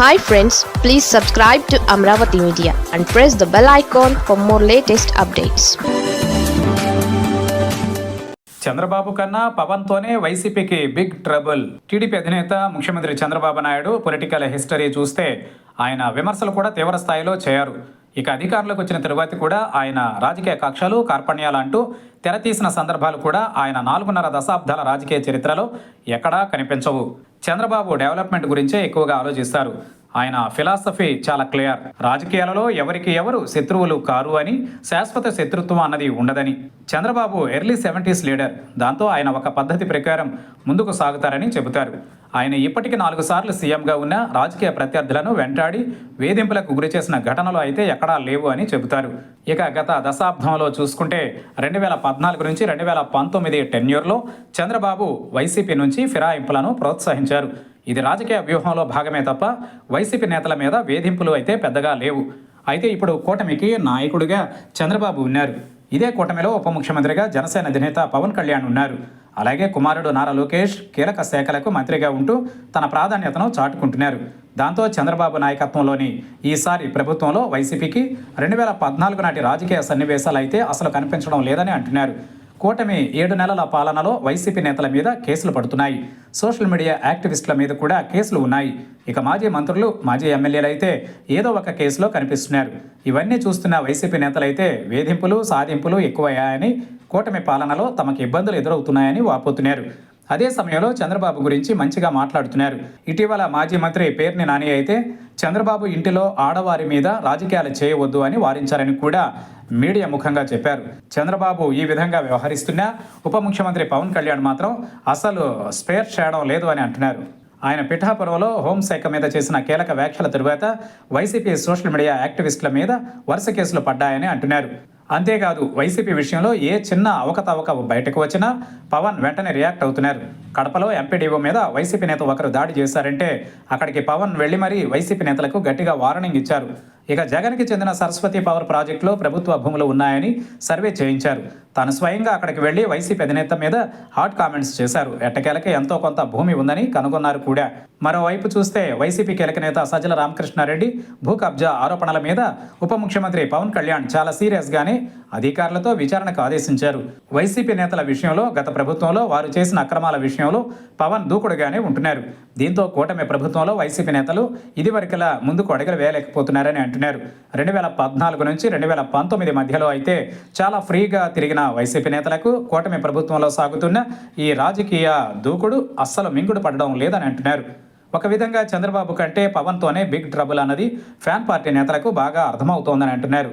Hi friends please subscribe to Amaravati media and press the bell icon for more latest updates Chandrababu కన్నా పవన్తోనే వైసీపీకి big trouble TDP అధినేత ముఖ్యమంత్రి Chandrababu Naidu political history చూస్తే ఆయన విమర్శలు కూడా తీవ్ర స్థాయిలో చేయరు ఇక అధికారంలోకి వచ్చిన తరువాత కూడా ఆయన రాజకీయ కక్షలు కార్పణ్యాలు అంటూ తెరతీసిన సందర్భాలు కూడా ఆయన నాలుగున్నర దశాబ్దాల రాజకీయ చరిత్రలో ఎక్కడా కనిపించవు. చంద్రబాబు డెవలప్మెంట్ గురించే ఎక్కువగా ఆలోచిస్తారు. ఆయన ఫిలాసఫీ చాలా క్లియర్. రాజకీయాలలో ఎవరికి ఎవరు శత్రువులు కారు అని శాశ్వత శత్రుత్వం అన్నది ఉండదని. Chandrababu early seventies leader. దాంతో ఆయన ఒక పద్ధతి ప్రకారం ముందుకు సాగుతారని చెబుతారు. ఆయన ఇప్పటికి నాలుగు సార్లు సీఎంగా ఉన్న రాజకీయ ప్రత్యర్థులను వెంటాడి వేధింపులకు గురి చేసిన ఘటనలు అయితే ఎక్కడా లేవు అని చెబుతారు. ఇక గత దశాబ్దంలో చూసుకుంటే రెండు వేల పద్నాలుగు నుంచి రెండు వేల పంతొమ్మిది టెన్యూర్లో చంద్రబాబు వైసీపీ నుంచి ఫిరాయింపులను ప్రోత్సహించారు. ఇది రాజకీయ వ్యూహంలో భాగమే తప్ప వైసీపీ నేతల మీద వేధింపులు అయితే పెద్దగా లేవు. అయితే ఇప్పుడు కూటమికి నాయకుడిగా చంద్రబాబు ఉన్నారు. ఇదే కూటమిలో ఉప ముఖ్యమంత్రిగా జనసేన అధినేత పవన్ కళ్యాణ్ ఉన్నారు. అలాగే కుమారుడు నారా లోకేష్ కీలక శాఖలకు మంత్రిగా ఉంటూ తన ప్రాధాన్యతను చాటుకుంటున్నారు. దాంతో చంద్రబాబు నాయకత్వంలోని ఈసారి ప్రభుత్వంలో వైసీపీకి రెండు వేల పద్నాలుగు నాటి రాజకీయ సన్నివేశాలు అయితే అసలు కనిపించడం లేదని అంటున్నారు. కూటమి ఏడు నెలల పాలనలో వైసీపీ నేతల మీద కేసులు పడుతున్నాయి. సోషల్ మీడియా యాక్టివిస్టుల మీద కూడా కేసులు ఉన్నాయి. ఇక మాజీ మంత్రులు మాజీ ఎమ్మెల్యేలు అయితే ఏదో ఒక కేసులో కనిపిస్తున్నారు. ఇవన్నీ చూస్తున్న వైసీపీ నేతలైతే వేధింపులు సాధింపులు ఎక్కువయ్యాయని కూటమి పాలనలో తమకు ఇబ్బందులు ఎదురవుతున్నాయని వాపోతున్నారు. అదే సమయంలో చంద్రబాబు గురించి మంచిగా మాట్లాడుతున్నారు. ఇటీవల మాజీ మంత్రి పేర్ని నాని అయితే చంద్రబాబు ఇంటిలో ఆడవారి మీద రాజకీయాలు చేయవద్దు అని వారించారని కూడా మీడియా ముఖంగా చెప్పారు. చంద్రబాబు ఈ విధంగా వ్యవహరిస్తున్నా ఉప ముఖ్యమంత్రి పవన్ కళ్యాణ్ మాత్రం అసలు స్పేర్ చేయడం లేదు అని అంటున్నారు. ఆయన పిఠాపురంలో హోంశాఖ మీద చేసిన కీలక వ్యాఖ్యల తరువాత వైసీపీ సోషల్ మీడియా యాక్టివిస్టుల మీద వరుస కేసులు పడ్డాయని అంటున్నారు. అంతేకాదు వైసీపీ విషయంలో ఏ చిన్న అవకతవక బయటకు వచ్చినా పవన్ వెంటనే రియాక్ట్ అవుతున్నారు. కడపలో ఎంపీడీఓ మీద వైసీపీ నేత ఒకరు దాడి చేశారంటే అక్కడికి పవన్ వెళ్ళి మరీ వైసీపీ నేతలకు గట్టిగా వార్నింగ్ ఇచ్చారు. ఇక జగన్కి చెందిన సరస్వతి పవర్ ప్రాజెక్టులో ప్రభుత్వ భూములు ఉన్నాయని సర్వే చేయించారు. తాను స్వయంగా అక్కడికి వెళ్ళి వైసీపీ అధినేత మీద హాట్ కామెంట్స్ చేశారు. ఎట్టకేలకి ఎంతో కొంత భూమి ఉందని కనుగొన్నారు కూడా. మరోవైపు చూస్తే వైసీపీ కీలక నేత సజ్జల రామకృష్ణారెడ్డి భూ కబ్జా ఆరోపణల మీద ఉప ముఖ్యమంత్రి పవన్ కళ్యాణ్ చాలా సీరియస్గానే అధికారులతో విచారణకు ఆదేశించారు. వైసీపీ నేతల విషయంలో గత ప్రభుత్వంలో వారు చేసిన అక్రమాల విషయం విషయంలో పవన్ దూకుడుగానే ఉంటున్నారు. దీంతో కూటమి ప్రభుత్వంలో వైసీపీ నేతలు ఇదివరకలా ముందుకు అడుగులు వేయలేకపోతున్నారని అంటున్నారు. రెండు వేల పద్నాలుగు నుంచి రెండు వేల పంతొమ్మిది మధ్యలో అయితే చాలా ఫ్రీగా తిరిగిన వైసీపీ నేతలకు కూటమి ప్రభుత్వంలో సాగుతున్న ఈ రాజకీయ దూకుడు అస్సలు మింగుడు పడడం లేదని అంటున్నారు. ఒక విధంగా చంద్రబాబు కంటే పవన్తోనే బిగ్ ట్రబుల్ అన్నది ఫ్యాన్ పార్టీ నేతలకు బాగా అర్థమవుతోందని అంటున్నారు.